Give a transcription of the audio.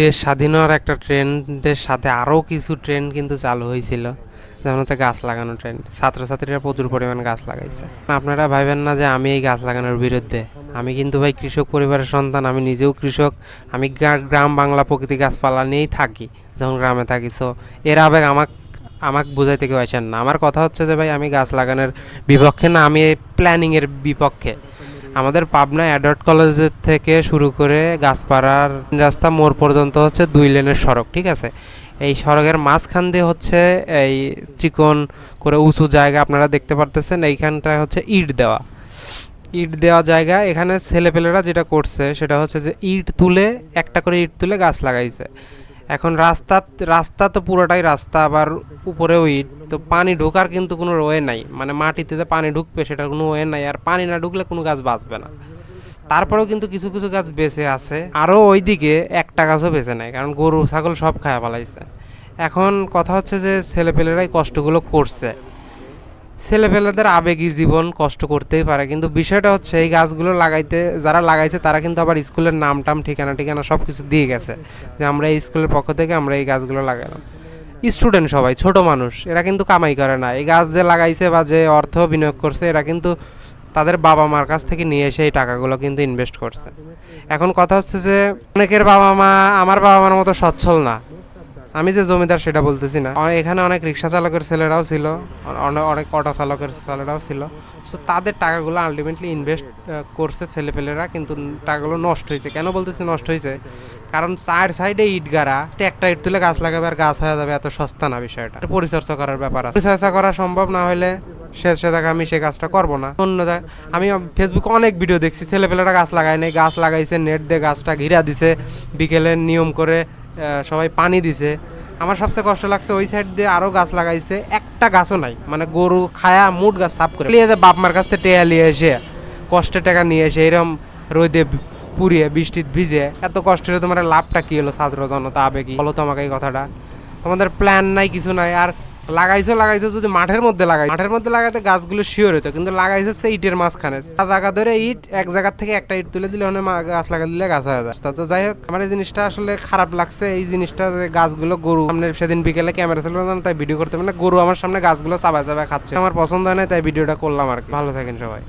দেশ স্বাধীন হওয়ার একটা ট্রেন্ডের সাথে আরও কিছু ট্রেন্ড কিন্তু চালু হয়েছিল। যেমন হচ্ছে গাছ লাগানো ট্রেন্ড। ছাত্রছাত্রীরা প্রচুর পরিমাণ গাছ লাগাইছে। আপনারা ভাবেন না যে আমি এই গাছ লাগানোর বিরুদ্ধে। আমি কিন্তু ভাই কৃষক পরিবারের সন্তান, আমি নিজেও কৃষক। আমি গ্রা- গ্রাম বাংলা প্রকৃতি গাছপালা নিয়েই থাকি, যখন গ্রামে থাকি। সো এর আবেগ আমাকে আমাকে বোঝাইতে কেউ আসেন না। আমার কথা হচ্ছে যে ভাই, আমি গাছ লাগানোর বিপক্ষে না, আমি প্ল্যানিংয়ের বিপক্ষে। আমাদের পাবনা অ্যাডাল্ট কলেজের থেকে শুরু করে গাছপাড়ার রাস্তা মোড় পর্যন্ত হচ্ছে দুই লেনের সড়ক, ঠিক আছে? এই সড়কের মাঝখান দিয়ে হচ্ছে এই চিকন করে উঁচু জায়গা আপনারা দেখতে পারতেছেন, এইখানটায় হচ্ছে ইট দেওয়া। ইট দেওয়া জায়গা, এখানে ছেলেপেলেরা যেটা করছে সেটা হচ্ছে যে ইট তুলে, একটা করে ইট তুলে গাছ লাগাইছে। এখন রাস্তা রাস্তা তো পুরোটাই রাস্তা, আবার উপরে ইট, তো পানি ঢোকার কিন্তু কোনো ওয়ে নাই। মানে মাটিতে যে পানি ঢুকবে সেটার কোনো ওয়ে নাই, আর পানি না ঢুকলে কোনো গাছ বাঁচবে না। তারপরেও কিন্তু কিছু কিছু গাছ বেঁচে আছে, আরও ওইদিকে একটা গাছও বেঁচে নেয় কারণ গরু, ছাগল সব খায়া পালাইছে। এখন কথা হচ্ছে যে ছেলেপেলেরাই কষ্টগুলো করছে। ছেলেপেলেদের আবেগী জীবন কষ্ট করতেই পারে, কিন্তু বিষয়টা হচ্ছে এই গাছগুলো লাগাইতে, যারা লাগাইছে তারা কিন্তু আবার স্কুলের নাম টাম, ঠিকানা ঠিকানা সব কিছু দিয়ে গেছে যে আমরা এই স্কুলের পক্ষ থেকে আমরা এই গাছগুলো লাগালাম। স্টুডেন্ট সবাই, ছোট মানুষ, এরা কিন্তু কামাই করে না। এই গাছ যে লাগাইছে বা যে অর্থ বিনিয়োগ করছে, এরা কিন্তু তাদের বাবা মার কাছ থেকে নিয়ে এসে এই টাকাগুলো কিন্তু ইনভেস্ট করছে। এখন কথা হচ্ছে যে, অনেকের বাবা মা আমার বাবা মার মতো সচ্ছল না। আমি যে জমিদার সেটা বলতেছি না। এখানে অনেক রিক্সা চালকের ছেলেরাও ছিল অনেক অটো চালকের ছেলেরাও ছিল। সো তাদের টাকাগুলো আলটিমেটলি ইনভেস্ট করছে ছেলেপেলেরা, কিন্তু টাকাগুলো নষ্ট হয়েছে। কেন বলতেছি নষ্ট হয়েছে? কারণ চার সাইডে ইট গাড়া একটা ইট তুলে গাছ লাগাবে আর গাছ হয়ে যাবে, এত সস্তা না বিষয়টা। পরিচর্যা করার ব্যাপার আছে। পরিচর্যা করা সম্ভব না হলে সে সে দেখা আমি সে কাজটা করব না। অন্য আমি ফেসবুকে অনেক ভিডিও দেখছি, ছেলেপেলেরা গাছ লাগায় নাই, গাছ লাগাইছে নেট দিয়ে গাছটা ঘিরা দিছে, বিকেলে নিয়ম করে সবাই পানি দিছে। আমার সবচেয়ে কষ্ট লাগছে ওই সাইড দিয়ে আরও গাছ লাগাইছে, একটা গাছও নাই। মানে গরু খায়া মুট গাছ সাফ করে। নিয়ে বাপ মার কাছ থেকে টেয়া নিয়ে এসে, কষ্টের টাকা নিয়ে এসে এরম রোদে পুড়িয়ে, বৃষ্টিত ভিজে, এত কষ্টের তোমার লাভটা কী হলো ছাত্র জনতা আবেগী? বলো তো আমাকে এই কথাটা। তোমাদের প্ল্যান নাই, কিছু নাই। আর লাগাইছো লাগাইছো যদি মাঠের মধ্যে লাগাই। মাঠের মধ্যে লাগাতে গাছগুলো শিওর হতো কিন্তু লাগাইছে সে ইটের মাঝখানে। জায়গা ধরে ইট, এক জায়গা থেকে একটা ইট তুলে দিলে মানে গাছ লাগাই দিলে গাছ হয়ে যায়। তো যাই হোক, আমার এই জিনিসটা আসলে খারাপ লাগছে। এই জিনিসটা যে গাছগুলো গরু, সামনে সেদিন বিকেলে ক্যামেরা ছিল না, তাই ভিডিও করতে মানে গরু আমার সামনে গাছগুলো চাবা চাবায় খাচ্ছে। আমার পছন্দ হয় না তাই ভিডিওটা করলাম আর কি। ভালো থাকেন সবাই।